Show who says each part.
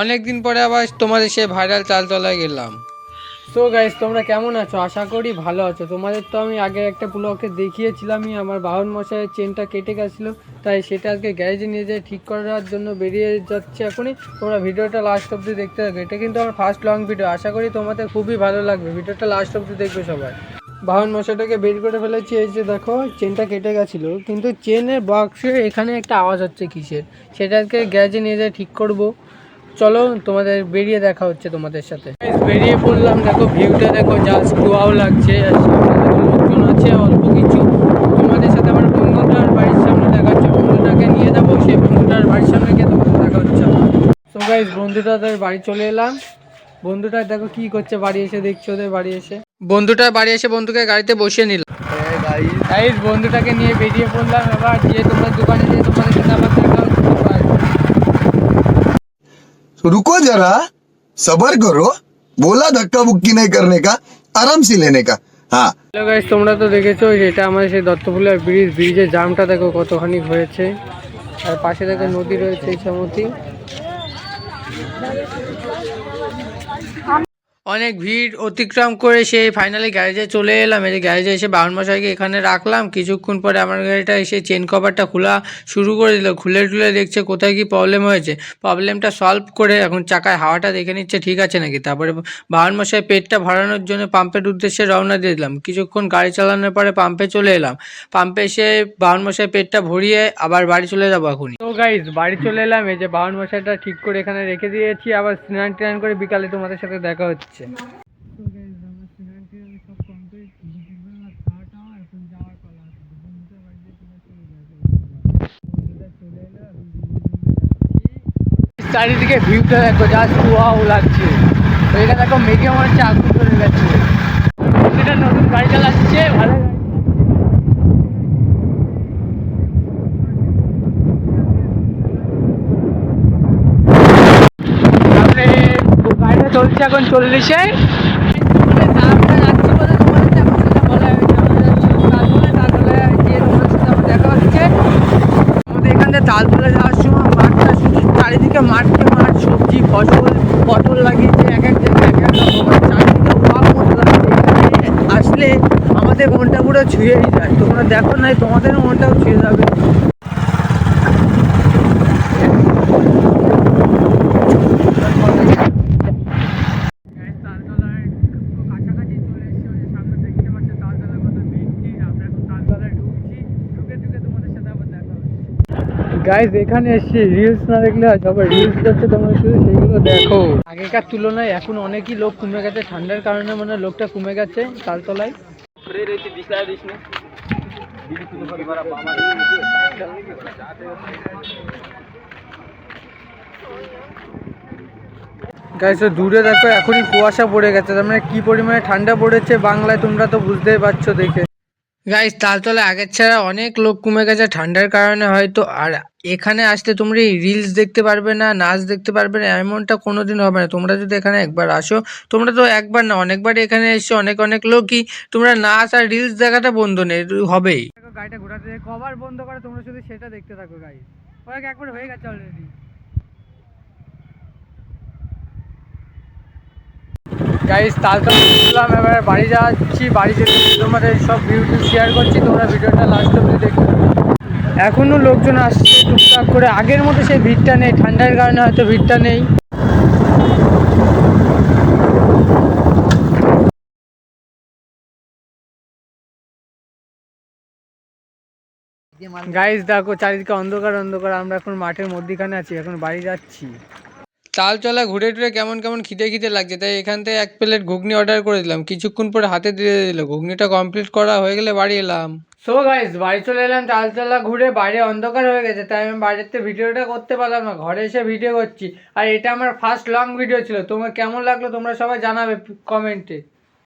Speaker 1: অনেক দিন পরে আবার তোমাদের সে ভাইরাল চালতলায় গেলাম। তো গাইস তোমরা কেমন আছো? আশা করি ভালো আছো। তোমাদের তো আমি আগে একটা ব্লকে দেখিয়েছিলামই, আমার বাহন মশাইয়ের চেনটা কেটে গেছিল, তাই সেটা আজকে গ্যারেজে নিয়ে যেয়ে ঠিক করার জন্য বেরিয়ে যাচ্ছে এখনই। তোমরা ভিডিওটা লাস্ট অব্দি দেখতে থাকবে এটা কিন্তু আমার ফার্স্ট লং ভিডিও আশা করি তোমাদের খুবই ভালো লাগবে। ভিডিওটা লাস্ট অব্দি দেখবে সবাই। বাহন মশাইটাকে বের করে ফেলেছি, এই যে দেখো চেনটা কেটে গেছিল। কিন্তু চেনের বক্সে এখানে একটা আওয়াজ হচ্ছে কিসের? সেটাকে গ্যারেজে নিয়ে যেয়ে ঠিক করব। চলো তোমাদের বেরিয়ে দেখা হচ্ছে তোমাদের সাথে। বেরিয়ে পড়লাম দেখো ভিউটা দেখো জাস্ট ওয়াও লাগছে। লোকজন আছে অল্প কিছু। তোমাদের সাথে আমার বন্ধুটার বাড়ির সামনে দেখা হচ্ছে বন্ধুটাকে নিয়ে যাব। সেই বন্ধুটার বাড়ির সামনে গিয়ে তোমাদের দেখা হচ্ছে। তো গাইজ বন্ধুটাদের বাড়ি চলে এলাম। বন্ধুটা দেখো কি করছে বাড়ি এসে দেখছ ওদের বাড়ি এসে। বন্ধুটার বাড়ি এসে বন্ধুকে গাড়িতে বসিয়ে নিলাম। গাইজ বন্ধুটাকে নিয়ে বেরিয়ে পড়লাম। এবার গিয়ে তোমার দোকানে গিয়ে তোমাদের সাথে আবার দেখা হচ্ছে Bye.
Speaker 2: रुको जरा सबर करो बोला धक्का बुक्की नहीं करने का आराम से लेने का हाँ
Speaker 1: হ্যালো গাইস তোমরা তো দেখেছো এটা আমাদের সেই দত্তফুলের ব্রিজ ব্রিজের জামটা দেখো কতখানি হয়েছে আর পাশে দেখো নদী রয়েছে ইছামতি অনেক ভিড় অতিক্রম করে সেই ফাইনালি গ্যারেজে চলে এলাম। এই গ্যারেজে এসে বাউন মশাইকে এখানে রাখলাম। কিছুক্ষণ পরে আমার গাড়িটা এসে চেন কভারটা খোলা শুরু করে দিল। খুলে টুলে দেখছে কোথায় কি প্রবলেম হয়েছে। প্রবলেমটা সলভ করে এখন চাকায় হাওয়াটা দেখে নিচ্ছে, ঠিক আছে নাকি? তারপরে বাউন মশাই পেটটা ভরানোর জন্য পাম্পের উদ্দেশ্যে রওনা দিয়ে দিলাম। কিছুক্ষণ গাড়ি চালানোর পরে পাম্পে চলে এলাম। পাম্পে এসে বাউন মশাই পেটটা ভরিয়ে আবার বাড়ি চলে যাব এখনই। তো গাইজ বাড়ি চলে এলাম। এই যে বাউন মশাইটা ঠিক করে এখানে রেখে দিয়েছি। আবার স্নান টান করে বিকালে তোমাদের সাথে দেখা হচ্ছে। চারিদিকে ভিউটা দেখো যা সুয়াও লাগছে। তো এটা দেখো মেঘে মনে হচ্ছে আগুন চলে গেছে। এটা নতুন গাড়ি চালাচ্ছে ভালো গাড়ি। তারপরে গাড়িটা চলছে এখন চল্লিশে দামটা যাচ্ছি বলে তোমাদের সাথে এখন সেটা বলা হয়েছে তারপরে তারপরে গিয়ে তোমাদের সাথে আবার দেখা হচ্ছে আমাদের এখান থেকে তালতলা যাওয়ার সময় মাঠটা শুধু চারিদিকে মাঠকে মাঠ, সবজি, ফসল, পটল লাগিয়েছে, এক এক জায়গায়, এক এক আসলে আমাদের মনটা পুরো ছুঁয়েই যায়। তোমরা দেখো নাই, তোমাদেরও মনটাও ছুঁয়ে যাবে কাছাকাছি চলে এসেছি ওই যে সামনে দেখতে পাচ্ছ তালতলার কত ভিড় আমরা এখন তালতলায় ঢুকছি ঢুকে ঢুকে তোমাদের সাথে আবার দেখা হচ্ছে গাইজ এখানে এসে রিলস না দেখলে হয়, সবাই রিলস করছে, তোমরা শুধু সেগুলো দেখো। আগেকার তুলনায় এখন অনেকই লোক কমে গেছে, ঠান্ডার কারণে মানে লোকটা কমে গেছে তালতলায়। গাইস দূরে দেখো, এখনই কুয়াশা পড়ে গেছে, তার মানে কি পরিমাণে ঠান্ডা পড়েছে বাংলায় তোমরা তো বুঝতেই পারছ দেখে। গাইস তালতলা আগের ছাড়া অনেক লোক কমে গেছে ঠান্ডার কারণে হয়তো। আর এখানে আসলে তোমরা রিলস দেখতে পারবে না, নাচ দেখতে পারবে না, এমনটা কোনোদিন হবে না। তোমরা যদি এখানে একবার আসো, তোমরা তো একবার না, অনেকবার এখানে এসছো, অনেক অনেক লোকই। তোমরা নাচ আর রিলস দেখাটা বন্ধ নেই হবেই। গাড়িটা ঘোরাতে কভার বন্ধ করে, তোমরা শুধু সেটা দেখতে থাকো গাইস ওকে একবার হয়ে গেছে অলরেডি গাইস তালতলা শুনলাম এবার বাড়ি যাচ্ছি, বাড়ি যেতে তোমাদের সব ভিডিও শেয়ার করছি, তোমরা ভিডিওটা লাস্ট অব্দি দেখতে থাকো। এখনও লোকজন আসছে টুকটাক করে, আগের মতো সেই ভিড়টা নেই, ঠান্ডার কারণে হয়তো ভিড়টা নেই গাইস দেখো, চারিদিকে অন্ধকার অন্ধকার, আমরা এখন মাঠের মধ্যিখানে আছি, এখন বাড়ি যাচ্ছি তালতলা ঘুরে টুরে কেমন কেমন খিদে খিদে লাগছে? তাই এখান থেকে এক প্লেট ঘুগনি অর্ডার করে দিলাম। কিছুক্ষণ পরে হাতে দিয়ে দিল। ঘুগনিটা কমপ্লিট করা হয়ে গেলে বাড়ি এলাম। সো গাইস বাড়ি চলে এলাম তালতলা ঘুরে। বাইরে অন্ধকার হয়ে গেছে, তাই আমি বাড়িতে ভিডিওটা করতে পারলাম না। ঘরে এসে ভিডিও করছি। আর এটা আমার ফার্স্ট লং ভিডিও ছিল। তোমার কেমন লাগল তোমরা সবাই জানাবে কমেন্টে